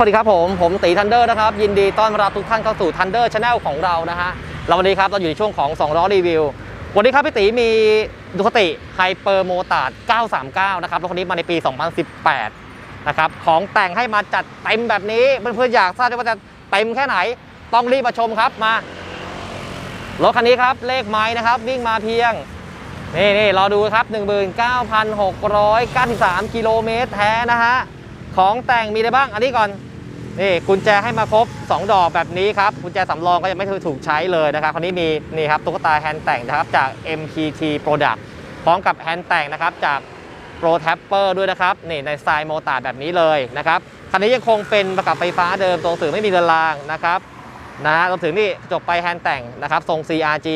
สวัสดีครับผม ผมตีทันเดอร์นะครับ ยินดีต้อนรับทุกท่านเข้าสู่ทันเดอร์ชาแนลของเรานะฮะเราวันนี้ครับเราอยู่ในช่วงของ 2 ล้อรีวิว วันนี้ครับพี่ตีมีดูคติไฮเปอร์โมตาร์ด939 นะครับรถคันนี้มาในปี 2018 นะครับ ของแต่งให้มาจัดเต็มแบบนี้ เพื่อนๆอยากทราบว่าจะเต็มแค่ไหน ต้องรีบมาชมครับมารถคันนี้ครับเลขไม้นะครับ วิ่งมาเพียงนี่นี่รอดูครับ 19,693 กิโลเมตรแท้นะฮะของแต่งมีอะไรบ้างอันนี้ก่อน นี่กุญแจให้มาครบ 2 ดอกแบบนี้ครับ กุญแจสำรองก็ยังไม่ถูกใช้เลยนะครับคันนี้มีนี่ครับตุ๊กตาแฮนด์แต่งนะครับจาก MPT Product พร้อมกับแฮนด์แต่งนะครับจาก Pro Tapper ด้วยนะครับนี่ในสไตล์โมตาร์แบบนี้เลยนะครับคันนี้ยังคงเป็นประกับไฟฟ้าเดิมตรงสื่อไม่มีเรือนรางนะครับนะฮะรวมถึงนี่จบไปแฮนด์แต่งนะครับทรง CRG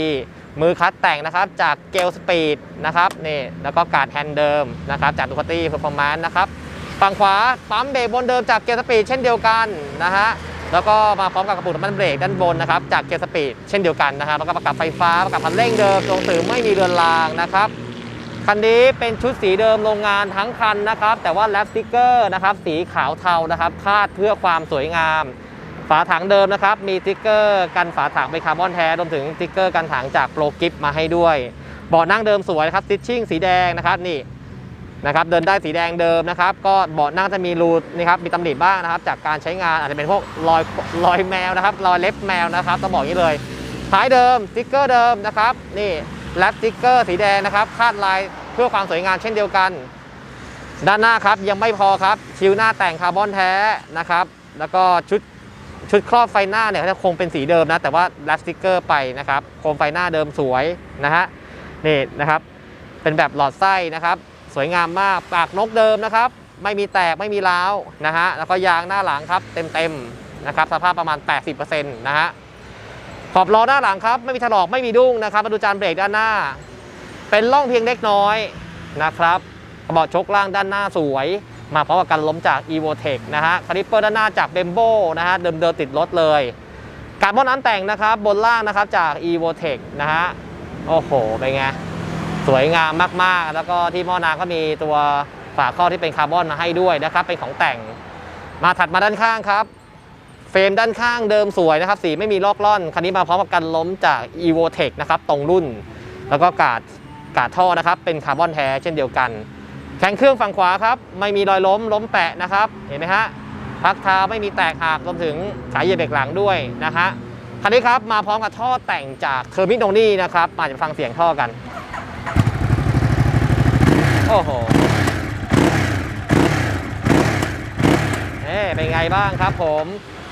มือคัดแต่งนะครับจากเกลสปีดนะครับนี่แล้วก็การ์ดแฮนด์เดิมนะครับจากดูคาตี้เพอร์ฟอร์มนซ์นะครับ ฝั่งขวาปั๊มเบรกบนเดิมจากเกียร์สปีดเช่นเดียวกันนะฮะแล้วก็มาพร้อมกับกระปุกน้ำมันเบรกด้านบนนะครับจากเกียร์สปีดเช่นเดียวกันนะครับแล้วก็ประกับไฟฟ้าประกับคันเร่งเดิมตรงสื่อไม่มีเรือนรางนะครับคันนี้เป็นชุดสีเดิมโรงงานทั้งคันนะครับ แต่ว่าแลปสติกเกอร์นะครับสีขาวเทานะครับคาดเพื่อความสวยงาม ฝาถังเดิมนะครับ มีสติ๊กเกอร์กันฝาถังเป็นคาร์บอนแท้รวมถึงสติ๊กเกอร์กันถังจากโปรกิฟมาให้ด้วยเบาะนั่งเดิมสวยนะครับสติชชิ่งสีแดงนะครับนี่ นะครับเดินได้สีแดงเดิมนะครับก็เบาะนั่งจะมีรูนี่ครับมีตำหนิบ้างนะครับ จากการใช้งานอาจจะเป็นพวกรอยรอยแมวนะครับรอยเล็บแมวนะครับต้องบอกอนี้เลยท้ายเดิมสติ๊กเกอร์เดิมนะครับนี่แลปสติ๊กเกอร์สีแดงนะครับคาดลายเพื่อความสวยงามเช่นเดียวกัน ด้านหน้าครับยังไม่พอครับชิวหน้าแต่งคาร์บอนแท้นะครับแล้วก็ชุดชุดครอบไฟหน้าเนี่ยจะคงเป็นสีเดิมนะแต่ว่าแลปสติ๊กเกอร์ไปนะครับโคมไฟหน้าเดิมสวยนะฮะนี่นะครับเป็นแบบหลอดไส้นะครับ สวยงามมากปากนกเดิมนะครับ ไม่มีแตกไม่มีร้าวนะฮะแล้วก็ยางหน้าหลังครับเต็มๆนะครับสภาพประมาณ 80%นะฮะขอบล้อหน้าหลังครับไม่มีถลอกไม่มีดุ้งนะครับมาดูจานเบรกด้านหน้า เป็นร่องเพียงเล็กน้อยนะครับกระบอกชกล่างด้านหน้าสวย มาพร้อมกับการล้มจาก e v o t e c นะฮะคาลิปเปอร์ด้านหน้าจาก b e m b o นะฮะเดิมๆติดรถเลยการบอนน้ำแต่งนะครับบนล่างนะครับจาก e v o t e c นะฮะโอ้โหเป็นไง สวยงามมากๆ แล้วก็ที่หม้อน้ำก็มีตัวฝาครอบที่เป็นคาร์บอนมาให้ด้วยนะครับเป็นของแต่ง มาถัดมาด้านข้างครับ เฟรมด้านข้างเดิมสวยนะครับ สีไม่มีลอกล่อน คันนี้มาพร้อมกับกันล้มจาก e v o t e c นะครับตรงรุ่น แล้วก็กาดกาดท่อนะครับ เป็นคาร์บอนแท้เช่นเดียวกันแข็งเครื่องฝั่งขวาครับ ไม่มีรอยล้มล้มแปะนะครับ เห็นไหมฮะพักเท้าไม่มีแตกหักรวมถึงสายเหยียบเบรกหลังด้วยนะฮะคันนี้ครับมาพร้อมกับท่อแต่งจากเทอร์มิโนนี่นะครับมาจะฟังเสียงท่อกัน อ้โหเอ๊เป็นไงบ้างครับผม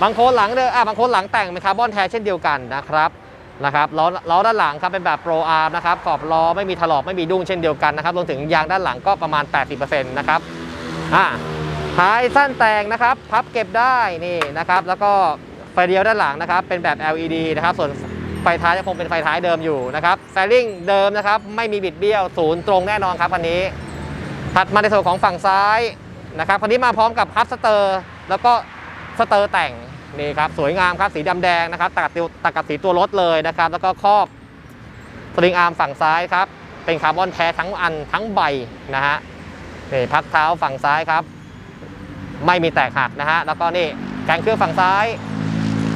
บางโคนหลังเด้ออะบางโคนหลังแต่งเป็นคาร์บอนแท้เช่นเดียวกันนะครับนะครับล้อล้อด้านหลังครับเป็นแบบโปรอาร์มนะครับขอบล้อไม่มีถลอกไม่มีดุ้งเช่นเดียวกันนะครับรวมถึงยางด้านหลังก็ประมาณ 80%นะครับอ่าท้ายสั้นแต่งนะครับ พับเก็บได้นี่นะครับ แล้วก็ไฟเดียวด้านหลังนะครับ เป็นแบบ LED นะครับ ส่วนไฟท้ายจะคงเป็นไฟท้ายเดิมอยู่นะครับแฟลิงเดิมนะครับ ไม่มีบิดเบี้ยวศูนย์ตรงแน่นอนครับคันนี้ ถัดมาในส่วนของฝั่งซ้ายนะครับคันนี้มาพร้อมกับพับสเตอร์ แล้วก็สเตอร์แต่งนี่ครับสวยงามครับสีดำแดงนะครับตัดติวตัดกับสีตัวรถเลยนะครับ แล้วก็ครอบสลิงอาร์มฝั่งซ้ายครับ เป็นคาร์บอนแท้ทั้งอันทั้งใบนะฮะนี่พักเท้าฝั่งซ้ายครับ ไม่มีแตกหักนะฮะแล้วก็นี่แกนเครื่องฝั่งซ้าย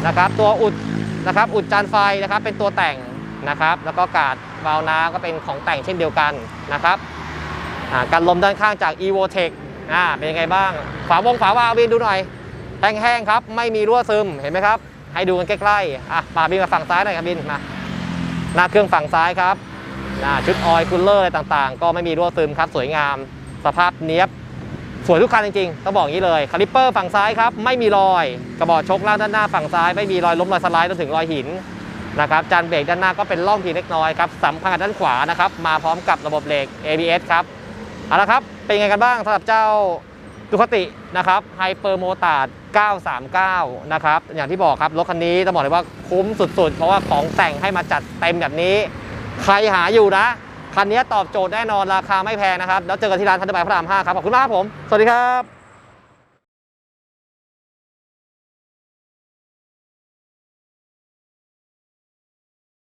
นะครับ ตัวอุดนะครับ อุดจานไฟนะครับ เป็นตัวแต่งนะครับ แล้วก็กาดวาล์วน้ำก็เป็นของแต่งเช่นเดียวกันนะครับ การลมด้านข้างจาก e v o t e c อ่าเป็นยังไงบ้าง ฝาวงฝาวาวินดูหน่อย แห้งๆครับ ไม่มีรั่วซึมเห็นไหมครับ ให้ดูกันใกล้ๆอะมาบินมาฝั่งซ้ายหน่อยครับบินมาหน้าเครื่องฝั่งซ้ายครับชุดออยล์คูลเลอร์อะไรต่างๆ ก็ไม่มีรั่วซึมครับ สวยงาม สภาพเนี้ยบสวยทุกคันจริงๆ ต้องบอกอย่างนี้เลยคาลิปเปอร์ฝั่งซ้ายครับ ไม่มีรอย กระบอกชกล่างด้านหน้าฝั่งซ้าย ไม่มีรอยล้มรอยสไลด์รวมถึงรอยหินนะครับจานเบรกด้านหน้าก็เป็นร่องเพียงเล็กน้อยครับสัมพันธ์กับด้านขวานะครับ มาพร้อมกับระบบเบรก ABS ครับ เอาละครับ เป็นไงกันบ้างสำหรับเจ้าดูคตินะครับไฮเปอร์โมตาร์ด939 นะครับ อย่างที่บอกครับ รถคันนี้ต้องบอกเลยว่าคุ้มสุดๆ เพราะว่าของแต่งให้มาจัดเต็มแบบนี้ ใครหาอยู่นะ คันนี้ตอบโจทย์แน่นอนราคาไม่แพงนะครับ แล้วเจอกันที่ร้านทันตบายพระราม 5 ครับ ขอบคุณมากครับผม สวัสดีครับ